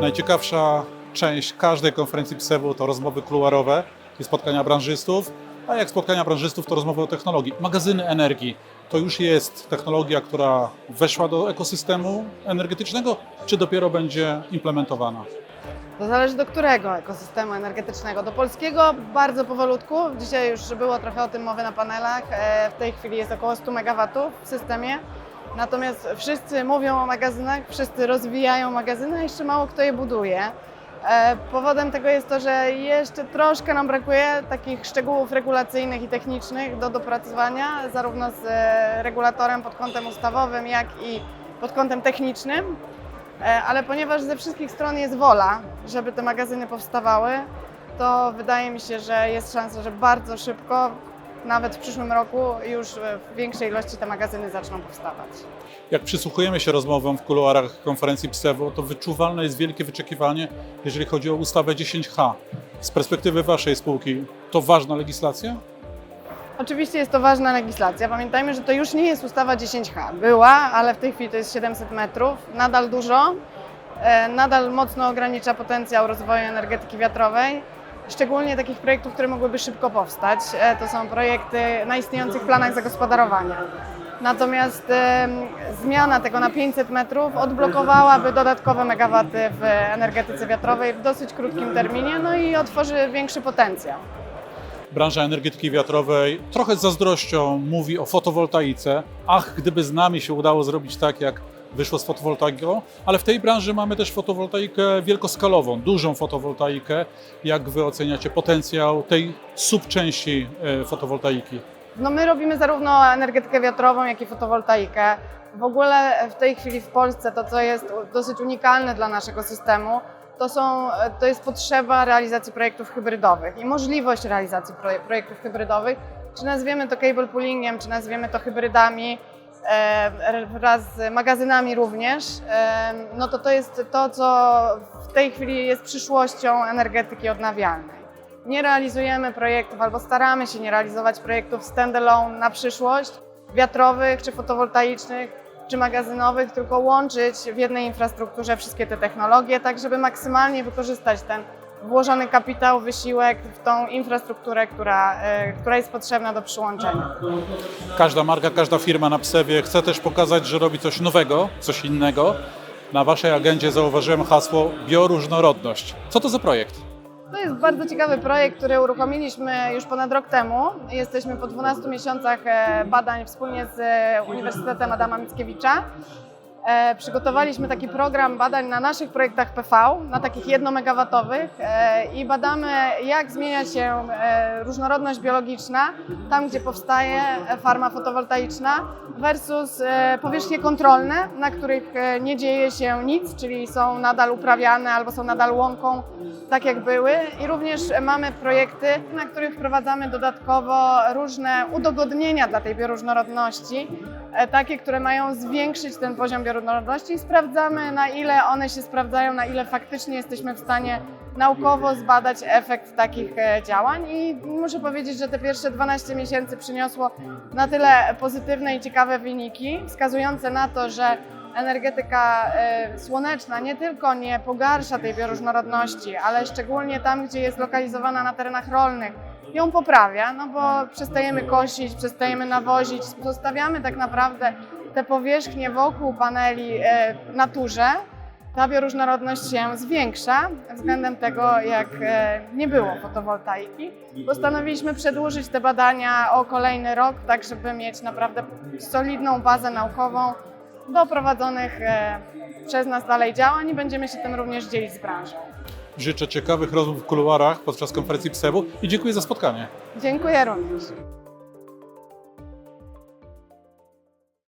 Najciekawsza część każdej konferencji PSEW to rozmowy kuluarowe i spotkania branżystów, a jak spotkania branżystów to rozmowy o technologii. Magazyny energii to już jest technologia, która weszła do ekosystemu energetycznego, czy dopiero będzie implementowana? To zależy do którego ekosystemu energetycznego. Do polskiego bardzo powolutku. Dzisiaj już było trochę o tym mowy na panelach. E, W tej chwili jest około 100 MW w systemie. Natomiast wszyscy mówią o magazynach, wszyscy rozwijają magazyny, a jeszcze mało kto je buduje. E, Powodem tego jest to, że jeszcze troszkę nam brakuje takich szczegółów regulacyjnych i technicznych do dopracowania, zarówno z e, regulatorem pod kątem ustawowym, jak i pod kątem technicznym. E, ale ponieważ ze wszystkich stron jest wola, żeby te magazyny powstawały, to wydaje mi się, że jest szansa, że bardzo szybko, nawet w przyszłym roku, już w większej ilości te magazyny zaczną powstawać. Jak przysłuchujemy się rozmowom w kuluarach konferencji PSEW, to wyczuwalne jest wielkie wyczekiwanie, jeżeli chodzi o ustawę 10H. Z perspektywy Waszej spółki to ważna legislacja? Oczywiście jest to ważna legislacja. Pamiętajmy, że to już nie jest ustawa 10H. Była, ale w tej chwili to jest 700 metrów. Nadal dużo. E, Nadal mocno ogranicza potencjał rozwoju energetyki wiatrowej. Szczególnie takich projektów, które mogłyby szybko powstać. E, To są projekty na istniejących planach zagospodarowania. Natomiast zmiana tego na 500 metrów odblokowałaby dodatkowe megawaty w energetyce wiatrowej w dosyć krótkim terminie, no i otworzy większy potencjał. Branża energetyki wiatrowej trochę z zazdrością mówi o fotowoltaice. Ach, gdyby z nami się udało zrobić tak, jak wyszło z fotowoltaiką, ale w tej branży mamy też fotowoltaikę wielkoskalową, dużą fotowoltaikę. Jak wy oceniacie potencjał tej subczęści e, fotowoltaiki? No my robimy zarówno energetykę wiatrową, jak i fotowoltaikę. W ogóle w tej chwili w Polsce to, co jest dosyć unikalne dla naszego systemu, to, są, to jest potrzeba realizacji projektów hybrydowych i możliwość realizacji proje- projektów hybrydowych. Czy nazwiemy to cable pullingiem, czy nazwiemy to hybrydami, e, wraz z magazynami również, e, no to to jest to, co w tej chwili jest przyszłością energetyki odnawialnej nie realizujemy projektów albo staramy się nie realizować projektów standalone na przyszłość, wiatrowych czy fotowoltaicznych czy magazynowych, tylko łączyć w jednej infrastrukturze wszystkie te technologie, tak żeby maksymalnie wykorzystać ten włożony kapitał, wysiłek w tą infrastrukturę, która, e, która jest potrzebna do przyłączenia. Każda marka, każda firma na Psewie chce też pokazać, że robi coś nowego, coś innego. Na Waszej agendzie zauważyłem hasło bioróżnorodność. Co to za projekt? To jest bardzo ciekawy projekt, który uruchomiliśmy już ponad rok temu. Jesteśmy po 12 miesiącach e, badań wspólnie z e, Uniwersytetem Adama Mickiewicza. E, Przygotowaliśmy taki program badań na naszych projektach PV, na takich jednomegawatowych e, i badamy jak zmienia się e, różnorodność biologiczna tam, gdzie powstaje farma fotowoltaiczna versus e, powierzchnie kontrolne, na których e, nie dzieje się nic, czyli są nadal uprawiane albo są nadal łąką, tak jak były. I również mamy projekty, na których wprowadzamy dodatkowo różne udogodnienia dla tej bioróżnorodności, takie, które mają zwiększyć ten poziom bioróżnorodności i sprawdzamy, na ile one się sprawdzają, na ile faktycznie jesteśmy w stanie naukowo zbadać efekt takich e, działań. I muszę powiedzieć, że te pierwsze 12 miesięcy przyniosło na tyle pozytywne i ciekawe wyniki, wskazujące na to, że energetyka e, słoneczna nie tylko nie pogarsza tej bioróżnorodności, ale szczególnie tam, gdzie jest lokalizowana na terenach rolnych, ją poprawia, no bo przestajemy kosić, przestajemy nawozić, zostawiamy tak naprawdę te powierzchnie wokół paneli e, naturze. Ta bioróżnorodność się zwiększa względem tego, jak e, nie było fotowoltaiki. Postanowiliśmy przedłużyć te badania o kolejny rok, tak żeby mieć naprawdę solidną bazę naukową do prowadzonych e, przez nas dalej działań i będziemy się tym również dzielić z branżą. Życzę ciekawych rozmów w kuluarach podczas konferencji PSEW i dziękuję za spotkanie. Dziękuję również.